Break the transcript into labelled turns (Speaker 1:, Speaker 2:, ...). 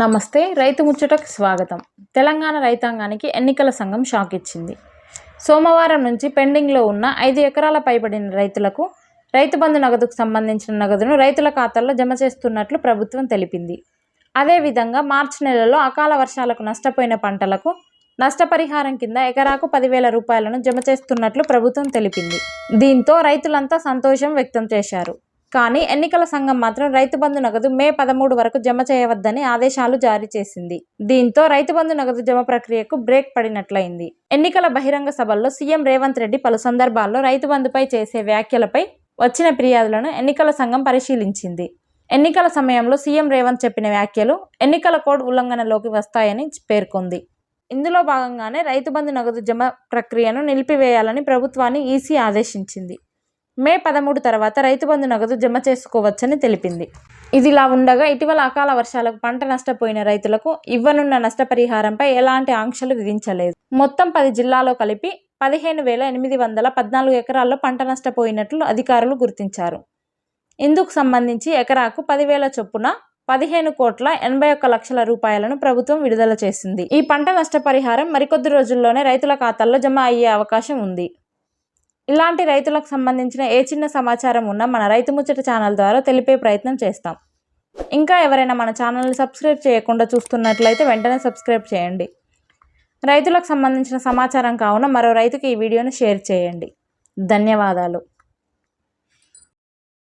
Speaker 1: నమస్తే రైతు ముచ్చటకు స్వాగతం. తెలంగాణ రైతాంగానికి ఎన్నికల సంఘం షాక్ ఇచ్చింది. సోమవారం నుంచి పెండింగ్లో ఉన్న ఐదు ఎకరాల పైబడిన రైతులకు రైతు బంధు నగదుకు సంబంధించిన నగదును రైతుల ఖాతాల్లో జమ చేస్తున్నట్లు ప్రభుత్వం తెలిపింది. అదేవిధంగా మార్చి నెలలో అకాల వర్షాలకు నష్టపోయిన పంటలకు నష్టపరిహారం కింద ఎకరాకు పదివేల రూపాయలను జమ చేస్తున్నట్లు ప్రభుత్వం తెలిపింది. దీంతో రైతులంతా సంతోషం వ్యక్తం చేశారు. కానీ ఎన్నికల సంఘం మాత్రం రైతు బంధు నగదు మే పదమూడు వరకు జమ చేయవద్దని ఆదేశాలు జారీ చేసింది. దీంతో రైతు బంధు నగదు జమ ప్రక్రియకు బ్రేక్ పడినట్లయింది. ఎన్నికల బహిరంగ సభల్లో సీఎం రేవంత్ రెడ్డి పలు సందర్భాల్లో రైతు బంధుపై చేసే వ్యాఖ్యలపై వచ్చిన ఫిర్యాదులను ఎన్నికల సంఘం పరిశీలించింది. ఎన్నికల సమయంలో సీఎం రేవంత్ చెప్పిన వ్యాఖ్యలు ఎన్నికల కోడ్ ఉల్లంఘనలోకి వస్తాయని పేర్కొంది. ఇందులో భాగంగానే రైతు బంధు నగదు జమ ప్రక్రియను నిలిపివేయాలని ప్రభుత్వాన్ని ఈసీ ఆదేశించింది. మే పదమూడు తర్వాత రైతు బంధు నగదు జమ చేసుకోవచ్చని తెలిపింది. ఇదిలా ఉండగా ఇటీవల అకాల వర్షాలకు పంట నష్టపోయిన రైతులకు ఇవ్వనున్న నష్టపరిహారంపై ఎలాంటి ఆంక్షలు విధించలేదు. మొత్తం పది జిల్లాలో కలిపి పదిహేను వేల ఎనిమిది వందల పద్నాలుగు ఎకరాల్లో పంట నష్టపోయినట్లు అధికారులు గుర్తించారు. ఇందుకు సంబంధించి ఎకరాకు పదివేల చొప్పున పదిహేను కోట్ల ఎనభై ఒక్క లక్షల రూపాయలను ప్రభుత్వం విడుదల చేసింది. ఈ పంట నష్టపరిహారం మరికొద్ది రోజుల్లోనే రైతుల ఖాతాల్లో జమ అయ్యే అవకాశం ఉంది. ఇలాంటి రైతులకు సంబంధించిన ఏ చిన్న సమాచారం ఉన్నా మన రైతు ముచ్చట ఛానల్ ద్వారా తెలిపే ప్రయత్నం చేస్తాం. ఇంకా ఎవరైనా మన ఛానల్ని సబ్స్క్రైబ్ చేయకుండా చూస్తున్నట్లయితే వెంటనే సబ్స్క్రైబ్ చేయండి. రైతులకు సంబంధించిన సమాచారం కావున మరో రైతుకి ఈ వీడియోను షేర్ చేయండి. ధన్యవాదాలు.